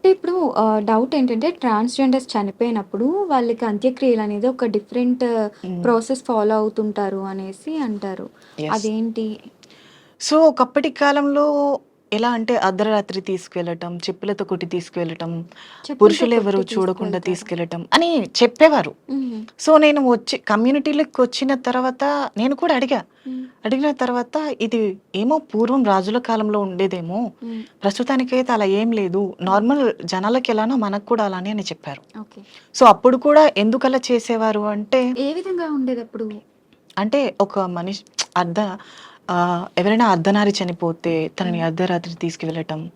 అంటే ఇప్పుడు ఆహ్, డౌట్ ఏంటంటే ట్రాన్స్‌జెండర్స్ చనిపోయినప్పుడు వాళ్ళకి అంత్యక్రియలు అనేది ఒక డిఫరెంట్ హ్మ్. ప్రాసెస్ ఫాలో అవుతుంటారు అనేసి అంటారు. యెస్. అదేంటి? సో, ఒకప్పటి కాలంలో ఎలా అంటే అర్ధరాత్రి తీసుకెళ్ళటం, చెప్పులతో కొట్టి తీసుకువెళ్ళటం, చెప్పులతో పురుషులెవరు కొట్టి చూడకుండా తీసుకువెళ్తారా? తీసుకెళ్ళటం అని చెప్పేవారు. సో, నేను వచ్చి కమ్యూనిటీలోకొచ్చిన తర్వాత నేను కూడా అడిగా. హ్మ్. అడిగిన తర్వాత ఇది ఏమో పూర్వం రాజుల కాలంలో ఉండేదేమో. ప్రస్తుతానికైతే అలా ఏం లేదు. నార్మల్ జనాలకి ఎలానో మనకు కూడా అలానే అని చెప్పారు. సో, అప్పుడు కూడా ఎందుకలా చేసేవారు అంటే ఏ విధంగా ఉండేదప్పుడు? అంటే ఒక మనిషి అర్ధ ఎవరైనా అర్ధనారి చనిపోతే తనని. అర్ధరాత్రి తీసుకువెళ్ళటం.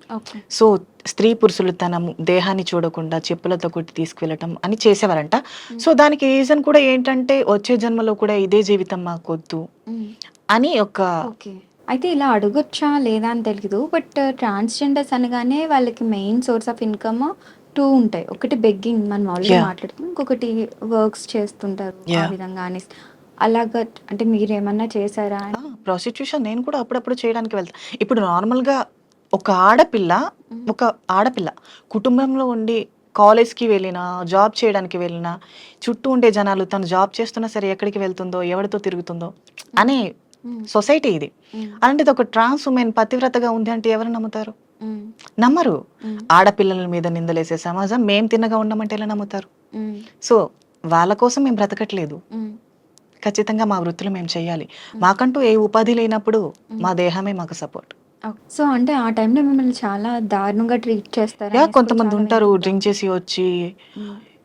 సో, స్త్రీ పురుషులు తన దేహాన్ని చూడకుండా చెప్పులతో కొట్టి తీసుకువెళ్ళటం అని చేసేవారంట. సో, దానికి రీజన్ కూడా ఏంటంటే వచ్చే జన్మలో కూడా ఇదే జీవితం మాకొద్దు. అని ఒక ఓకే. అయితే ఇలా అడగొచ్చా లేదా అని తెలీదు. బట్ ట్రాన్స్‌జెండర్స్ అనగానే వాళ్ళకి మెయిన్ సోర్స్ ఆఫ్ ఇన్‌కమ్ 2 ఉంటాయి. ఒకటి బెగ్గింగ్ మనం ఆల్రెడీ యాహ్! మాట్లాడుకున్నాం. ఇంకొకటి వర్క్స్ చేస్తుంటారు. ఆ! విధంగా అనేసి. అలాగా అంటే మీరేమన్నా చేసారా? ఆ! ప్రాస్టిట్యూషన్ నేను కూడా అప్పుడప్పుడు చేయడానికి వెళ్తా. ఇప్పుడు నార్మల్‌గా ఒక ఆడపిల్ల. ఒక ఆడపిల్ల కుటుంబంలో ఉండి కాలేజ్‌కి వెళ్ళినా, జాబ్ చేయడానికి వెళ్ళినా, చుట్టూ ఉండే జనాలు తను జాబ్ చేస్తున్నా సరే ఎక్కడికి వెళ్తుందో, ఎవరితో తిరుగుతుందో. అనే. సొసైటీ ఇది. హ్మ్. అలాంటిది ఒక ట్రాన్స్ వుమెన్ పతివ్రతగా ఉంది అంటే ఎవరు నమ్ముతారు? హ్మ్. నమ్మరు. ఆడపిల్లల మీద నిందలేసే సమాజం మేము తిన్నగా ఉండమంటే ఎలా నమ్ముతారు? సో, వాళ్ళ కోసం మేము బ్రతకట్లేదు. ఖచ్చితంగా మా వృత్తులు మేము చేయాలి. మాకంటూ ఏ ఉపాధి లేనప్పుడు. మా దేహమే మాకు సపోర్ట్. సో, అంటే ఆ టైంలో మిమ్మల్ని చాలా దారుణంగా ట్రీట్ కూడా కొంతమంది ఉంటారు. డ్రింక్ చేసి వచ్చి.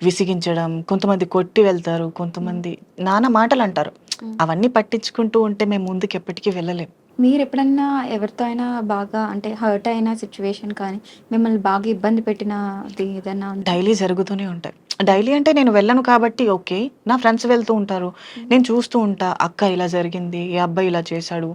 విసిగించడం, కొంతమంది కొట్టి వెళ్తారు. కొంతమంది నానా మాటలంటారు. హ్మ్. అవన్నీ పట్టించుకుంటూ ఉంటే మేము ముందుకు ఎప్పటికీ వెళ్ళలేం. మీరెప్పుడన్నా ఎవరితో అయినా బాగా అంటే హర్ట్ అయిన సిట్యుయేషన్ కానీ, మిమ్మల్ని బాగా ఇబ్బంది పెట్టినది ఏదన్నా ఉందా? డైలీ జరుగుతూనే ఉంటాయి. డైలీ అంటే నేను వెళ్ళను కాబట్టి ఓకే. నా ఫ్రెండ్స్ వెళ్తూ ఉంటారు. నేను చూస్తూ ఉంటా. అక్క ఇలా జరిగింది. ఈ అబ్బాయి ఇలా చేశాడు.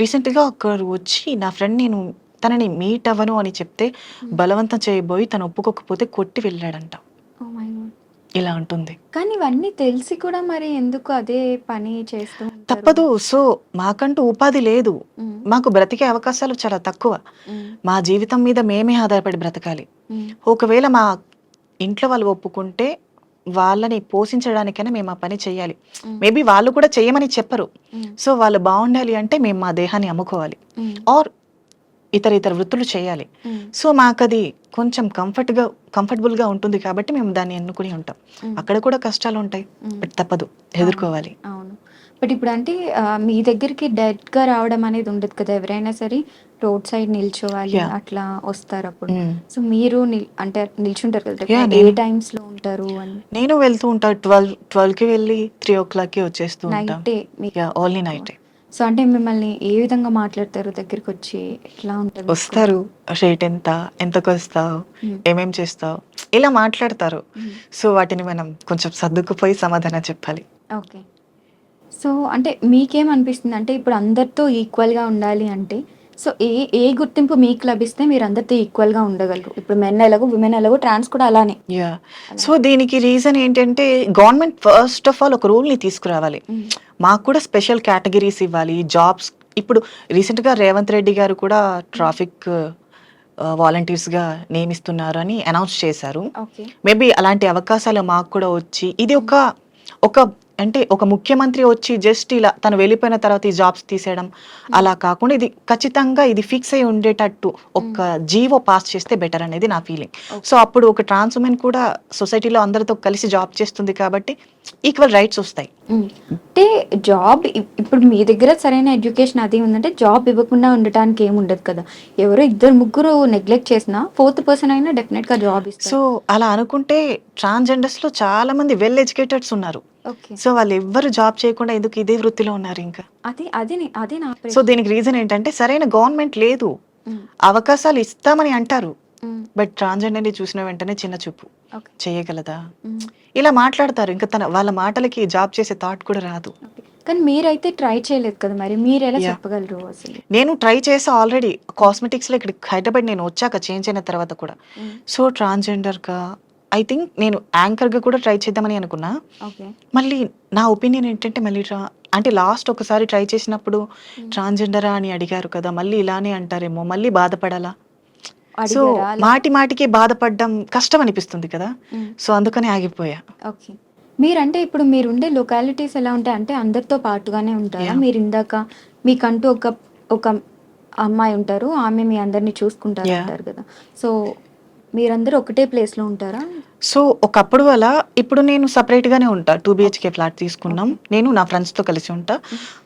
రీసెంట్‌గా ఒకరు వచ్చి నా ఫ్రెండ్ నేను తనని మీట్ అవ్వను అని చెప్తే. బలవంతం చేయబోయి తను ఒప్పుకోకపోతే కొట్టి వెళ్ళాడంట. My god! ఇలా ఉంటుంది. కానీ ఇవన్నీ తెలిసి కూడా మరి ఎందుకు అదే పని చేస్తూ ఉంటారు? తప్పదు. సో, మాకంటూ ఉపాధి లేదు. మాకు బ్రతికే అవకాశాలు చాలా తక్కువ. మా జీవితం మీద మేమే ఆధారపడి బ్రతకాలి. ఒకవేళ మా ఇంట్లో వాళ్ళు ఒప్పుకుంటే వాళ్ళని పోషించడానికైనా మేము ఆ పని చేయాలి. మేబీ వాళ్ళు కూడా చేయమని చెప్పరు. సో, వాళ్ళు బావుండాలి అంటే మేము మా దేహాన్ని అమ్ముకోవాలి. ఆర్ ఇతర ఇతర వృత్తులు చేయాలి. సో, మాకది కొంచెం కంఫర్ట్‌గా కంఫర్టబుల్‌గా ఉంటుంది కాబట్టి మేము దాన్ని ఎన్నుకుని ఉంటాం. అక్కడ కూడా కష్టాలుంటాయి. హ్మ్. బట్ తప్పదు. ఎదుర్కోవాలి. అవును. బట్ ఇప్పుడంటే ఆహ్, మీ దగ్గరికి డైరెక్ట్‌గా రావడం అనేది ఉండదు కదా! ఎవరైనా సరే రోడ్ సైడ్ నిల్చోవాలి! అట్లా వస్తారప్పుడు. హ్మ్. సో, మీరు అంటే నిల్చుంటారు కదా! ఏ నేను టైమ్స్‌లో ఉంటారు అని? నేను వెళ్తూ ఉంటా. 12, 12కి వెళ్ళి 3:00కి వచ్చేస్తూ ఉంటా. నైటే మీకు యాహ్! ఓన్లీ. నైటే. సో, అంటే మిమ్మల్ని ఏ విధంగా మాట్లాడతారు దగ్గరికొచ్చి? ఎట్లా ఉంటది మీకు? వస్తారు. రేట్ ఎంత? ఎంతకొస్తావు? హ్మ్. ఏమేం చేస్తావు? ఇలా మాట్లాడతారు. సో, వాటిని మనం కొంచెం సర్దుకుపోయి సమాధానం చెప్పాలి. ఓకే. సో, అంటే మీకేమనిపిస్తుంది? అంటే ఇప్పుడు అందరితో ఈక్వల్‌గా ఉండాలి అంటే, సో, ఏ ఏ గుర్తింపు మీకు లభిస్తే మీరు అందరితో ఈక్వల్‌గా ఉండగలరు? ఇప్పుడు మెన్ ఎలాగో, విమెన్ ఎలాగో, ట్రాన్స్ కూడా అలానే. అలా. సో, దీనికి రీజన్ ఏంటంటే గవర్నమెంట్ ఫస్ట్ ఆఫ్ ఆల్ ఒక రూల్‌ని తీసుకురావాలి. మాకు కూడా స్పెషల్ కేటగరీస్ ఇవ్వాలి. జాబ్స్ ఇప్పుడు రీసెంట్‌గా రేవంత్ రెడ్డి గారు కూడా. ట్రాఫిక్ వాలంటీర్స్‌గా నియమిస్తున్నారని అనౌన్స్ చేశారు. మేబీ అలాంటి అవకాశాలు మాకు కూడా వచ్చి ఇది. ఒక ఒక అంటే ఒక ముఖ్యమంత్రి వచ్చి జస్ట్ ఇలా తను వెళ్ళిపోయిన తర్వాత ఈ జాబ్స్ తీసేయడం. అలా కాకుండా ఇది ఖచ్చితంగా ఇది ఫిక్స్ అయ్యి ఉండేటట్టు ఒక హ్మ్. జీవో పాస్ చేస్తే బెటర్ అనేది నా ఫీలింగ్. సో. అప్పుడు ఒక ట్రాన్స్ వుమెన్ కూడా సొసైటీలో అందరితో కలిసి జాబ్ చేస్తుంది కాబట్టి ఈక్వల్ రైట్స్ వస్తాయి. హ్మ్. అంటే జాబ్ ఇప్ ఇప్పుడు మీ దగ్గర సరైన ఎడ్యుకేషన్ అది ఉందంటే జాబ్ ఇవ్వకుండా ఉండటానికి ఏముండదు కదా! ఎవరో ఇద్దరు ముగ్గురు నెగ్లెక్ట్ చేసినా ఫోర్త్ పర్సన్ అయినా డెఫినెట్‌గా జాబ్ సో. అలా అనుకుంటే ట్రాన్స్‌జెండర్స్‌లో చాలా మంది వెల్ ఎడ్యుకేటెడ్స్ ఉన్నారు. సో, వాళ్ళెవ్వరు జాబ్ చేయకుండా ఎందుకు ఇదే వృత్తిలో ఉన్నారు ఇంకా? అది అది నే అదే నా సో. దీనికి రీజన్ ఏంటంటే సరైన గవర్నమెంట్ లేదు. హ్మ్. అవకాశాలు ఇస్తామని అంటారు. బట్ ట్రాన్స్‌జెండర్‌ని చూసిన వెంటనే చిన్న చూపు. చేయగలదా? హ్మ్. ఇలా మాట్లాడతారు. ఇంకా తన వాళ్ళ మాటలకి జాబ్ చేసే థాట్ కూడా రాదు. కానీ మీరైతే ట్రై చేయలేదు కదా! మరి మీరెలా యాహ్! చెప్పగలరు అసలు? నేను ట్రై చేశా ఆల్రెడీ. హ్మ్. కాస్మెటిక్స్‌లో ఇక్కడికి హైదరాబాద్ నేను వచ్చాక చేంజ్ అయిన తర్వాత కూడా. సో, ట్రాన్స్‌జెండర్‌గా ఐ థింక్ నేను యాంకర్‌గా కూడా ట్రై చేద్దామని అనుకున్నా. మళ్ళీ నా ఒపీనియన్ ఏంటంటే మళ్ళీ ట్రా అంటే లాస్ట్ ఒకసారి ట్రై చేసినప్పుడు. ట్రాన్స్‌జెండరా అని అడిగారు కదా! మళ్ళీ ఇలానే అంటారేమో, మళ్ళీ బాధపడాలా? సో? మాటి మాటికి బాధపడడం కష్టం అనిపిస్తుంది కదా మ్మ్. సో అందుకని ఆగిపోయా ఓకే మీరంటే ఇప్పుడు మీరు ఉండే లొకాలిటీస్ ఎలా ఉంటాయి అంటే అందరితో పాటుగానే ఉంటారా. మీరు ఇందాక మీకంటూ ఒక ఒక అమ్మాయి ఉంటారు ఆమె మీ అందరిని చూసుకుంటారు. అంటారు కదా సో మీరందరూ ఒకటే ప్లేస్లో ఉంటారా? సో ఒకప్పుడు అలా ఇప్పుడు నేను separate గానే ఉంటా. టూ బిహెచ్కే ఫ్లాట్ తీసుకున్నాం. నేను నా friends తో కలిసి ఉంటా.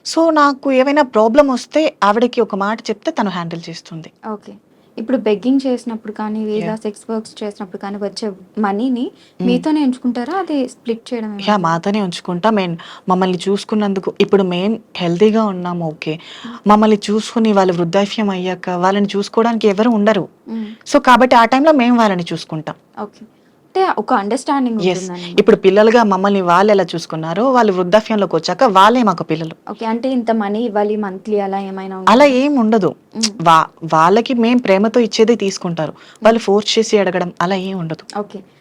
సో నాకు ఏమైనా ప్రాబ్లం వస్తే ఆవిడకి ఒక మాట చెప్తే తను హ్యాండిల్ చేస్తుంది. ఓకే. ఇప్పుడు బెగ్గింగ్ చేసినప్పుడు కానీ లేదా. సెక్స్ వర్క్స్ చేసినప్పుడు కానీ వచ్చే మనీని మీతోనే ఎంచుకుంటారా? అది స్ప్లిట్ చేయడం యా మాతోనే ఉంచుకుంటా. మేము మమ్మల్ని చూసుకున్నందుకు ఇప్పుడు మేము హెల్తీగా ఉన్నాము ఓకే మమ్మల్ని చూసుకుని వాళ్ళు వృద్ధాప్యం అయ్యాక వాళ్ళని చూసుకోవడానికి ఎవరు ఉండరు. సో కాబట్టి ఆ టైంలో మేము వాళ్ళని చూసుకుంటాం. ఓకే అంటే ఒక అండర్స్టాండింగ్ ఎస్ ఇప్పుడు పిల్లలుగా మమ్మల్ని వాళ్ళు ఎలా చూసుకున్నారో వాళ్ళు వృద్ధాప్యంలోకి వచ్చాక వాళ్ళే మాకు పిల్లలు. ఓకే అంటే ఇంత మనీ ఇవ్వాలి మంత్లీ అలా ఏమైనా? అలా ఏం ఉండదు. మ్మ్. వా వాళ్ళకి మేము ప్రేమతో ఇచ్చేదే తీసుకుంటారు. వాళ్ళు ఫోర్స్ చేసి అడగడం అలా ఏం ఉండదు. ఓకే